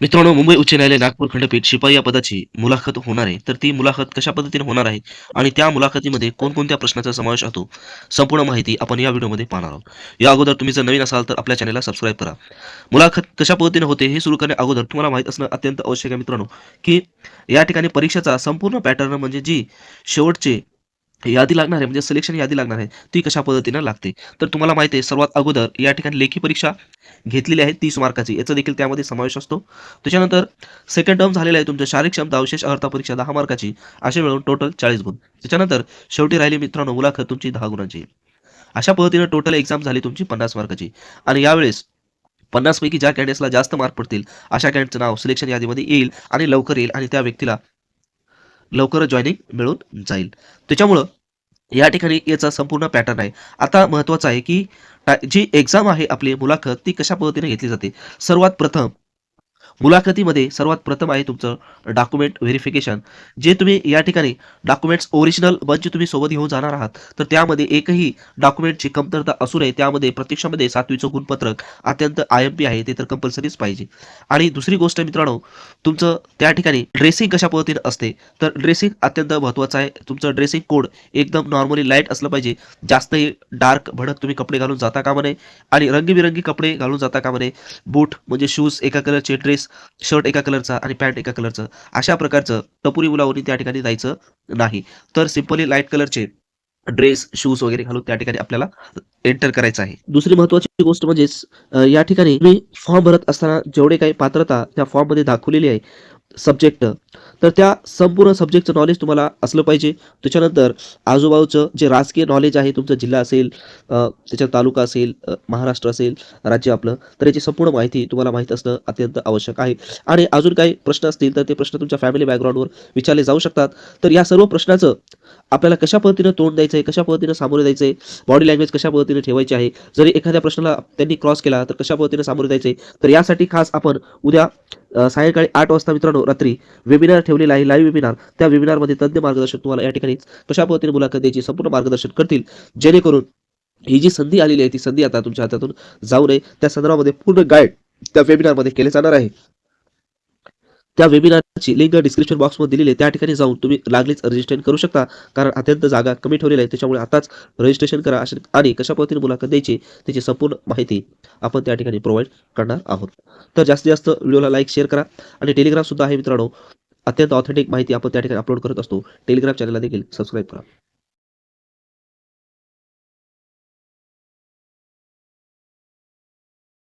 मित्रांनो मुंबई उच्च न्यायालय नागपूर खंडपीठ शिपाई या पदाची मुलाखत होणार आहे. तर ती मुलाखत कशा पद्धतीने होणार आहे आणि त्या मुलाखतीमध्ये कोणकोणत्या प्रश्नाचा समावेश होतो संपूर्ण माहिती आपण या व्हिडिओमध्ये पाहणार आहोत. या अगोदर तुम्ही जर नवीन असाल तर आपल्या चॅनलला सबस्क्राईब करा. मुलाखत कशा पद्धतीने होते हे सुरू करण्या अगोदर तुम्हाला माहीत असणं अत्यंत आवश्यक आहे मित्रांनो की या ठिकाणी परीक्षेचा संपूर्ण पॅटर्न म्हणजे जी शेवटचे यादी लागणार आहे म्हणजे सिलेक्शन यादी लागणार आहे ती कशा पद्धतीनं लागते? तर तुम्हाला माहिती आहे सर्वात अगोदर या ठिकाणी लेखी परीक्षा घेतलेली आहे तीस मार्काची. याचा देखील त्यामध्ये समावेश असतो. त्याच्यानंतर सेकंड टर्म झालेला आहे तुमचं शारीरिक क्षमता विशेष अर्हता परीक्षा दहा मार्काची. असे मिळून टोटल चाळीस गुण. त्याच्यानंतर शेवटी राहिली मित्रांनो मुलाखत तुमची दहा गुणांची. अशा पद्धतीनं टोटल एक्झाम झाली तुमची पन्नास मार्काची. आणि यावेळेस पन्नासपैकी ज्या कॅन्डिडेट्सला जास्त मार्क पडतील अशा कॅन्डिडेटचं नाव सिलेक्शन यादीमध्ये येईल आणि लवकर येईल आणि त्या व्यक्तीला लवकर जॉईनिंग मिळून जाईल. त्याच्यामुळं या ठिकाणी याचा संपूर्ण पॅटर्न आहे. आता महत्त्वाचं आहे की जी एक्झाम आहे आपली मुलाखत ती कशा पद्धतीने घेतली जाते? सर्वात प्रथम मुलाखतीमध्ये सर्वात प्रथम आहे तुमचं डॉक्युमेंट व्हेरिफिकेशन जे तुम्ही या ठिकाणी डॉक्युमेंट्स ओरिजिनल बंच तुम्ही सोबत घेऊन जाणार आहात तर त्यामध्ये एकही डॉक्युमेंटची कमतरता असू नये. त्यामध्ये प्रत्यक्षामध्ये सातवीचं गुणपत्रक अत्यंत आय एम पी आहे ते तर कंपल्सरीच पाहिजे. आणि दुसरी गोष्ट मित्रांनो तुमचं त्या ठिकाणी ड्रेसिंग कशा पद्धतीने असते तर ड्रेसिंग अत्यंत महत्त्वाचं आहे. तुमचं ड्रेसिंग कोड एकदम नॉर्मली लाइट असलं पाहिजे. जास्तही डार्क भडक तुम्ही कपडे घालून जाता कामा नये. आणि रंगीबिरंगी कपडे घालून जाता कामा नये. बूट म्हणजे शूज एका कलरचे ड्रेस शर्ट एका कलरचा आणि पॅन्ट एका कलरचं. अशा प्रकारचं टपुरी मुलावरून त्या ठिकाणी जायचं नाही. तर सिम्पली लाइट कलरचे ड्रेस शूज वगैरे घालून त्या ठिकाणी आपल्याला एंटर करायचं आहे. दुसरी महत्वाची गोष्ट म्हणजेच या ठिकाणी मी फॉर्म भरत असताना जेवढे काही पात्रता त्या फॉर्ममध्ये दाखवलेली आहे सब्जेक्ट तर त्या संपूर्ण सब्जेक्टचं नॉलेज तुम्हाला असलं पाहिजे. त्याच्यानंतर आजूबाजूचं जे राजकीय नॉलेज आहे तुमचा जिल्हा असेल त्याच्या त्याच्यात तालुका असेल महाराष्ट्र असेल राज्य आपलं तर याची संपूर्ण माहिती तुम्हाला माहीत असणं अत्यंत आवश्यक आहे. आणि अजून काही प्रश्न असतील तर ते प्रश्न तुमच्या फॅमिली बॅकग्राऊंडवर विचारले जाऊ शकतात. तर या सर्व प्रश्नाचं आपल्याला कशा पद्धतीनं तोंड द्यायचं आहे कशा पद्धतीनं सामोरे द्यायचं आहे बॉडी लँग्वेज कशा पद्धतीने ठेवायची आहे जरी एखाद्या प्रश्नाला त्यांनी क्रॉस केला तर कशा पद्धतीनं सामोरे द्यायचं आहे तर यासाठी खास आपण उद्या सायंकाळी आठ वाजता मित्रांनो रात्री वेबिनार ठेवलेला आहे लाईव्ह वेबिनार त्या वेबिनारमध्ये तज्ञ मार्गदर्शक तुम्हाला या ठिकाणी कशा पद्धतीने मुलाखत द्यायची संपूर्ण मार्गदर्शन करतील. जेणेकरून ही जी संधी आलेली आहे ती संधी आता तुमच्या हातातून जाऊ नये. त्या संदर्भामध्ये पूर्ण गाईड त्या वेबिनारमध्ये केले जाणार आहे. त्या वेबिनारची लिंक डिस्क्रिप्शन बॉक्समध्ये दिलेली आहे. त्या ठिकाणी जाऊन तुम्ही लागलीच रजिस्ट्रेशन करू शकता. कारण अत्यंत जागा कमी ठेवलेल्या आहे त्याच्यामुळे आताच रजिस्ट्रेशन करा आणि कशा पद्धतीने मुलाखत द्यायची त्याची संपूर्ण माहिती आपण त्या ठिकाणी प्रोव्हाइड करणार आहोत. तर जास्तीत जास्त व्हिडिओला लाईक शेअर करा आणि टेलिग्रामसुद्धा आहे मित्रांनो. अत्यंत ऑथेंटिक माहिती आपण त्या ठिकाणी अपलोड करत असतो. टेलिग्राम चॅनलला देखील सबस्क्राईब करा.